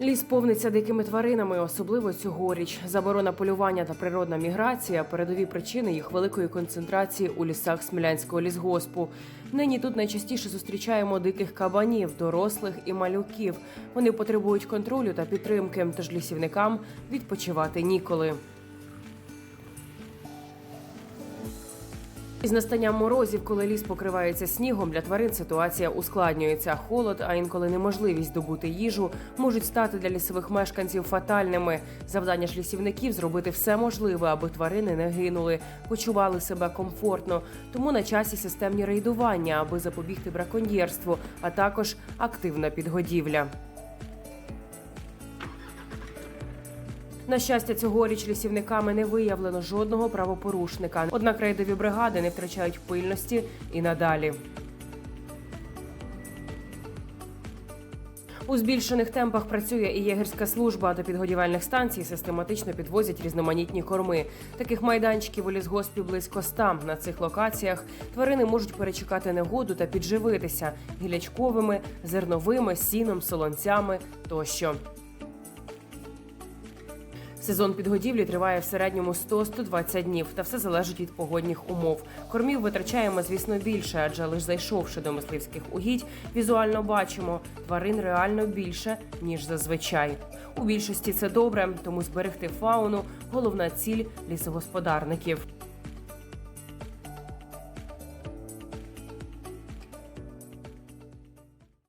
Ліс повниться дикими тваринами, особливо цьогоріч. Заборона полювання та природна міграція передові причини їх великої концентрації у лісах Смілянського лісгоспу. Нині тут найчастіше зустрічаємо диких кабанів, дорослих і малюків. Вони потребують контролю та підтримки, тож лісівникам відпочивати ніколи. Із настанням морозів, коли ліс покривається снігом, для тварин ситуація ускладнюється. Холод, а інколи неможливість добути їжу, можуть стати для лісових мешканців фатальними. Завдання ж лісівників зробити все можливе, аби тварини не гинули, почували себе комфортно. Тому на часі системні рейдування, аби запобігти браконьєрству, а також активна підгодівля. На щастя, цьогоріч лісівниками не виявлено жодного правопорушника. Однак рейдові бригади не втрачають пильності і надалі. У збільшених темпах працює і єгерська служба до підгодівельних станцій систематично підвозять різноманітні корми. Таких майданчиків у лісгоспі близько ста. На цих локаціях тварини можуть перечекати негоду та підживитися гілячковими, зерновими, сіном, солонцями тощо. Сезон підгодівлі триває в середньому 100-120 днів, та все залежить від погодних умов. Кормів витрачаємо, звісно, більше, адже лише зайшовши до мисливських угідь, візуально бачимо тварин реально більше ніж зазвичай. У більшості це добре, тому зберегти фауну головна ціль лісогосподарників.